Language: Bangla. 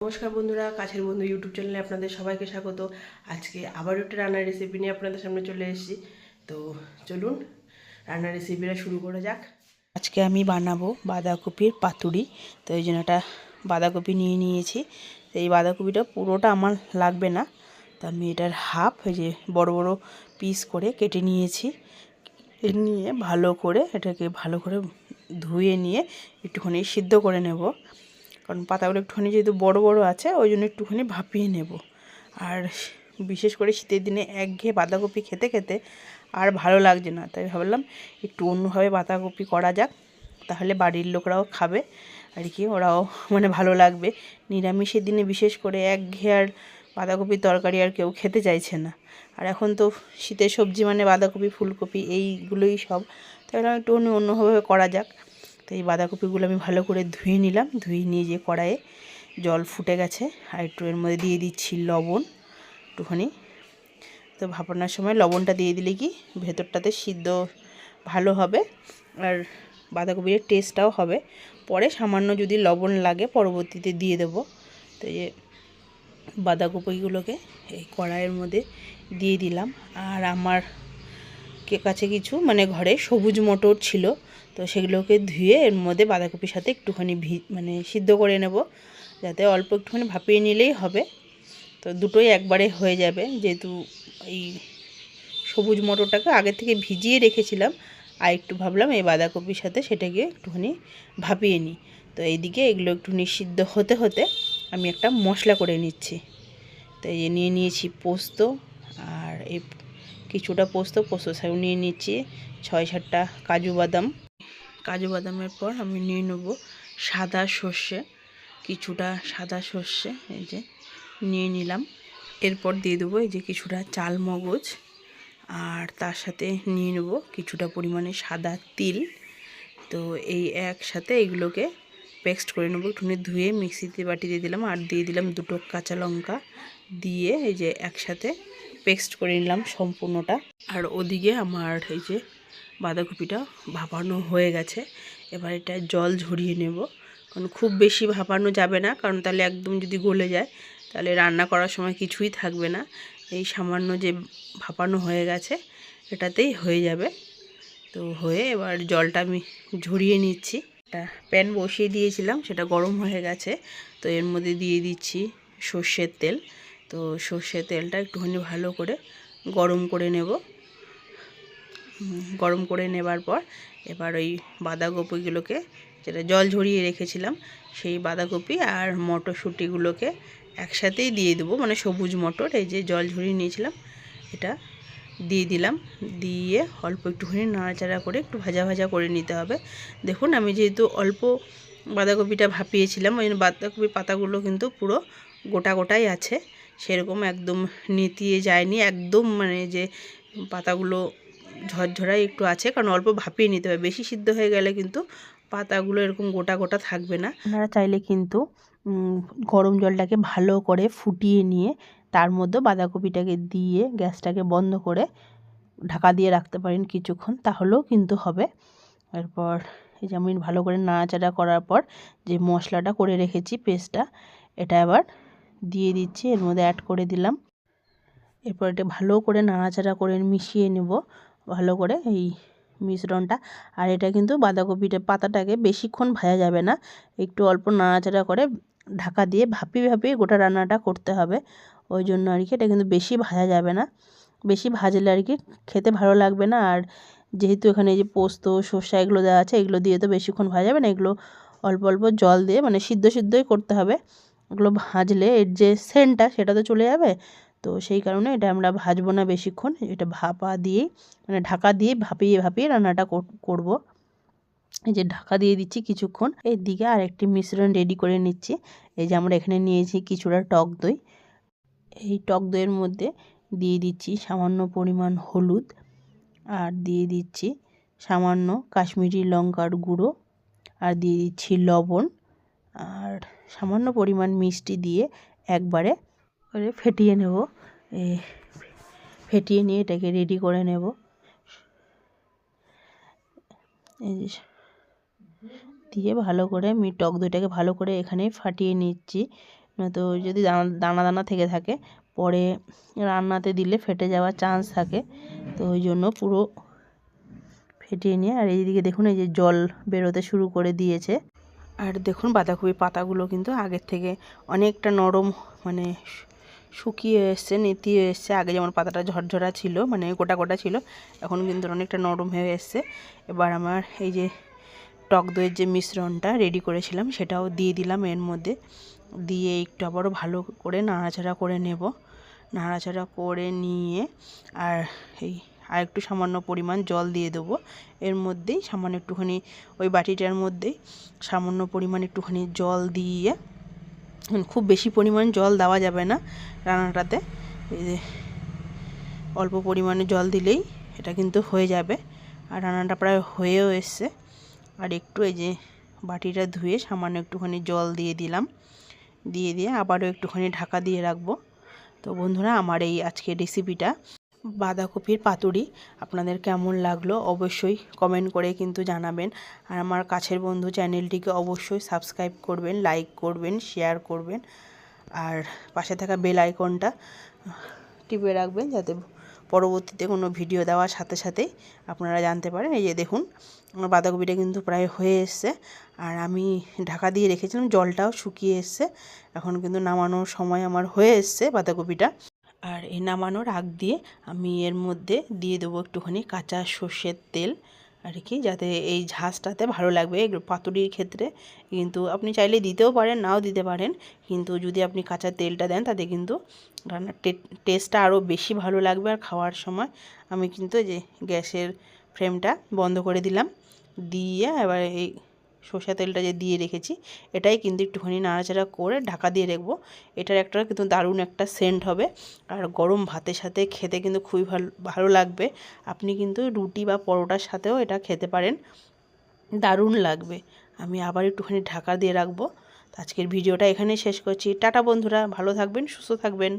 নমস্কার বন্ধুরা, কাছের বন্ধু ইউটিউব চ্যানেলে আপনাদের সবাইকে স্বাগত। আজকে আবারও একটা রান্নার রেসিপি নিয়ে আপনাদের সামনে চলে এসেছি। তো চলুন, রান্নার রেসিপিটা শুরু করা যাক। আজকে আমি বানাবো বাঁধাকপির পাতুরি। তো এই জন্য একটা বাঁধাকপি নিয়ে নিয়েছি। তো এই বাঁধাকপিটা পুরোটা আমার লাগবে না। তো আমি এটার হাফ এই যে বড় বড় পিস করে কেটে নিয়েছি। নিয়ে ভালো করে এটাকে ভালো করে ধুয়ে নিয়ে একটুখানি সিদ্ধ করে নেব। কারণ পাতাগুলো একটুখানি যেহেতু বড় বড় আছে, ওই জন্য একটুখানি ভাপিয়ে নেব। আর বিশেষ করে শীতের দিনে একঘেয়ে বাঁধাকপি খেতে খেতে আর ভালো লাগছে না। তাই ভাবলাম একটু অন্যভাবে বাঁধাকপি করা যাক, তাহলে বাড়ির লোকরাও খাবে আর কি, ওরাও মানে ভালো লাগবে। নিরামিষের দিনে বিশেষ করে একঘেয়ে আর বাঁধাকপির তরকারি আর কেউ খেতে চাইছে না। আর এখন তো শীতের সবজি মানে বাঁধাকপি, ফুলকপি এইগুলোই সব। তাই একটু অন্য অন্যভাবে করা যাক। তো এই বাঁধাকপিগুলো আমি ভালো করে ধুয়ে নিলাম। ধুয়ে নিয়ে যে কড়াইয়ে জল ফুটে গেছে আর একটু এর মধ্যে দিয়ে দিচ্ছি লবণ একটুখানি। তো ভাপানোর সময় লবণটা দিয়ে দিলে কি ভেতরটাতে সিদ্ধ ভালো হবে আর বাঁধাকপির টেস্টটাও হবে। পরে সামান্য যদি লবণ লাগে পরবর্তীতে দিয়ে দেবো। তো এই বাঁধাকপিগুলোকে এই কড়াইয়ের মধ্যে দিয়ে দিলাম। আর আমার কাছে কিছু মানে ঘরে সবুজ মটর ছিল, তো সেগুলোকে ধুয়ে এর মধ্যে বাঁধাকপির সাথে একটুখানি ভি মানে সিদ্ধ করে নেব, যাতে অল্প একটুখানি ভাপিয়ে নিলেই হবে। তো দুটোই একবারে হয়ে যাবে, যেহেতু এই সবুজ মটরটাকে আগে থেকে ভিজিয়ে রেখেছিলাম, আর একটু ভাবলাম এই বাঁধাকপির সাথে সেটাকে একটুখানি ভাপিয়ে নিই। তো এইদিকে এগুলো একটু নিষিদ্ধ হতে হতে আমি একটা মশলা করে নিচ্ছি। তো এই নিয়ে নিয়েছি পোস্ত আর এই কিছুটা পোস্ত পোস্ত শাক নিয়ে নিচ্ছি। ছয় সাতটা কাজু বাদাম। কাজু বাদামের পর আমি নিয়ে নেব সাদা সর্ষে। কিছুটা সাদা সর্ষে, এই যে নিয়ে নিলাম। এরপর দিয়ে দেবো এই যে কিছুটা চাল মগজ। আর তার সাথে নিয়ে নেব কিছুটা পরিমাণে সাদা তিল। তো এই একসাথে এগুলোকে পেস্ট করে নেব। একটুখানি ধুয়ে মিক্সিতে বাটিতে দিলাম আর দিয়ে দিলাম দুটো কাঁচা লঙ্কা। দিয়ে এই যে একসাথে পেস্ট করে নিলাম সম্পূর্ণটা। আর ওদিকে আমার এই যে বাঁধাকপিটা ভাপানো হয়ে গেছে। এবার এটা জল ঝরিয়ে নেব। কারণ খুব বেশি ভাপানো যাবে না, কারণ তাহলে একদম যদি গলে যায়, তাহলে রান্না করার সময় কিছুই থাকবে না। এই সামান্য যে ভাপানো হয়ে গেছে, এটাতেই হয়ে যাবে। তো হয়ে এবার জলটা আমি ঝরিয়ে নিচ্ছি। একটা প্যান বসিয়ে দিয়েছিলাম, সেটা গরম হয়ে গেছে। তো এর মধ্যে দিয়ে দিচ্ছি সর্ষের তেল। তো সর্ষের তেলটা একটুখানি ভালো করে গরম করে নেব। গরম করে নেবার পর এবার ওই বাঁধাকপিগুলোকে যেটা জল ঝরিয়ে রেখেছিলাম, সেই বাঁধাকপি আর মটরশুঁটিগুলোকে একসাথেই দিয়ে দেবো। মানে সবুজ মটর, এই যে জল ঝরিয়ে নিয়েছিলাম, এটা দিয়ে দিলাম। দিয়ে অল্প একটুখানি নাড়াচাড়া করে একটু ভাজা ভাজা করে নিতে হবে। দেখুন, আমি যেহেতু অল্প বাঁধাকপিটা ভাপিয়েছিলাম, ওই জন্য বাঁধাকপির পাতাগুলো কিন্তু পুরো গোটা গোটাই আছে। সেরকম একদম নেতিয়ে যায়নি, একদম মানে যে পাতাগুলো ঝরঝরাই একটু আছে, কারণ অল্প ভাপিয়ে নিতে হবে। বেশি সিদ্ধ হয়ে গেলে কিন্তু পাতাগুলো এরকম গোটা গোটা থাকবে না। আপনারা চাইলে কিন্তু গরম জলটাকে ভালো করে ফুটিয়ে নিয়ে তার মধ্যে বাঁধাকপিটাকে দিয়ে গ্যাসটাকে বন্ধ করে ঢাকা দিয়ে রাখতে পারেন কিছুক্ষণ, তাহলেও কিন্তু হবে। এরপর এই যে ভালো করে নাড়াচাড়া করার পর যে মশলাটা করে রেখেছি পেস্টটা, এটা আবার দিয়ে দিচ্ছি, এর মধ্যে অ্যাড করে দিলাম। এরপর এটা ভালো করে নাড়াচাড়া করে মিশিয়ে নেব, ভালো করে এই মিশ্রণটা। আর এটা কিন্তু বাঁধাকপিটা পাতাটাকে বেশিক্ষণ ভাজা যাবে না, একটু অল্প নাড়াচাড়া করে ঢাকা দিয়ে ভাপিয়ে ভাপিয়ে গোটা রান্নাটা করতে হবে। ওই জন্য আর কি, এটা কিন্তু বেশি ভাজা যাবে না। বেশি ভাজলে আর কি খেতে ভালো লাগবে না। আর যেহেতু এখানে যে পোস্ত, সর্ষা এগুলো দেওয়া আছে, এগুলো দিয়ে তো বেশিক্ষণ ভাজা যাবে না, এগুলো অল্প অল্প জল দিয়ে মানে সিদ্ধ সিদ্ধই করতে হবে। এগুলো ভাজলে এর যে সেন্টটা সেটা তো চলে যাবে। তো সেই কারণে এটা আমরা ভাজবো না বেশিক্ষণ, এটা ভাপা দিয়েই মানে ঢাকা দিয়ে ভাপিয়ে ভাপিয়ে রান্নাটা করব। এই যে ঢাকা দিয়ে দিচ্ছি কিছুক্ষণ। এর দিকে আর একটি মিশ্রণ রেডি করে নিচ্ছি। এই যে আমরা এখানে নিয়েছি কিছুটা টক দই। এই টক দইয়ের মধ্যে দিয়ে দিচ্ছি সামান্য পরিমাণ হলুদ আর দিয়ে দিচ্ছি সামান্য কাশ্মীরি লঙ্কার গুঁড়ো আর দিয়ে দিচ্ছি লবণ আর সামান্য পরিমাণ মিষ্টি দিয়ে একবারে করে ফেটিয়ে নেব। ফেটিয়ে নিয়ে এটাকে রেডি করে নেব। দিয়ে ভালো করে আমি টক দইটাকে ভালো করে এখানে ফাটিয়ে নিচ্ছি। নয়তো যদি দানা দানা দানা থেকে থাকে, পরে রান্নাতে দিলে ফেটে যাওয়ার চান্স থাকে। তো ওই জন্য পুরো ফেটিয়ে নিয়ে, আর এইদিকে দেখুন, এই যে জল বেরোতে শুরু করে দিয়েছে। আর দেখুন, বাঁধাকপির পাতাগুলো কিন্তু আগের থেকে অনেকটা নরম মানে শুকিয়ে এসছে, নেতিয়ে এসছে। আগে যেমন পাতাটা ঝরঝরা ছিল মানে গোটা গোটা ছিল, এখন কিন্তু অনেকটা নরম হয়ে এসছে। এবার আমার এই যে টক দইয়ের যে মিশ্রণটা রেডি করেছিলাম, সেটাও দিয়ে দিলাম এর মধ্যে। দিয়ে একটু আবারও ভালো করে নাড়াচাড়া করে নেব। নাড়াচাড়া করে নিয়ে আর এই আর একটু সামান্য পরিমাণ জল দিয়ে দেবো। এর মধ্যেই সামান্য একটুখানি ওই বাটিটার মধ্যেই সামান্য পরিমাণ একটুখানি জল দিয়ে খুব বেশি পরিমাণ জল দেওয়া যাবে না রান্নাটাতে। এই যে অল্প পরিমাণে জল দিলেই এটা কিন্তু হয়ে যাবে। আর রান্নাটা প্রায় হয়েও এসছে। আর একটু এই যে বাটিটা ধুয়ে সামান্য একটুখানি জল দিয়ে দিলাম। দিয়ে দিয়ে আবারও একটুখানি ঢাকা দিয়ে রাখব। তো বন্ধুরা, আমার এই আজকের রেসিপিটা বাঁধাকপির পাতুরি আপনাদের কেমন লাগল অবশ্যই কমেন্ট করে কিন্তু জানাবেন। আর আমার কাছের বন্ধু চ্যানেলটিকে অবশ্যই সাবস্ক্রাইব করবেন, লাইক করবেন, শেয়ার করবেন। আর পাশে থাকা বেল আইকনটা টিপে রাখবেন যাতে পরবর্তীতে কোনো ভিডিও দেওয়ার সাথে সাথে আপনারা জানতে পারেন। এই যে দেখুন, আমার বাঁধাকপিটা কিন্তু প্রায় হয়ে এসছে। আর আমি ঢাকা দিয়ে রেখেছিলাম, জলটাও শুকিয়ে এসছে। এখন কিন্তু নামানোর সময় আমার হয়ে এসছে বাঁধাকপিটা। আর এই নামানোর আগ দিয়ে আমি এর মধ্যে দিয়ে দেবো একটুখানি কাঁচা সর্ষের তেল। আর কি, যাতে এই ঝাঁজটাতে ভালো লাগবে। পাতুরির ক্ষেত্রে কিন্তু আপনি চাইলে দিতেও পারেন, নাও দিতে পারেন। কিন্তু যদি আপনি কাঁচা তেলটা দেন, তাতে কিন্তু রান্নার টেস্টটা আরও বেশি ভালো লাগবে। আর খাওয়ার সময় আমি কিন্তু যে গ্যাসের ফ্রেমটা বন্ধ করে দিলাম। দিয়ে এবার এই সর্ষে তেলটা যে দিয়ে রেখেছি, এটাই কিন্তু একটুখানি নাড়াচাড়া করে ঢাকা দিয়ে রাখব। এটার একটা কিন্তু দারুণ একটা সেন্ট হবে। আর গরম ভাতের সাথে খেতে কিন্তু খুবই ভালো ভালো লাগবে। আপনি কিন্তু রুটি বা পরোটার সাথেও এটা খেতে পারেন। দারুণ লাগবে। আমি আবার একটুখানি ঢাকা দিয়ে রাখব। আজকের ভিডিওটা এখানেই শেষ করছি। টাটা বন্ধুরা, ভালো থাকবেন, সুস্থ থাকবেন।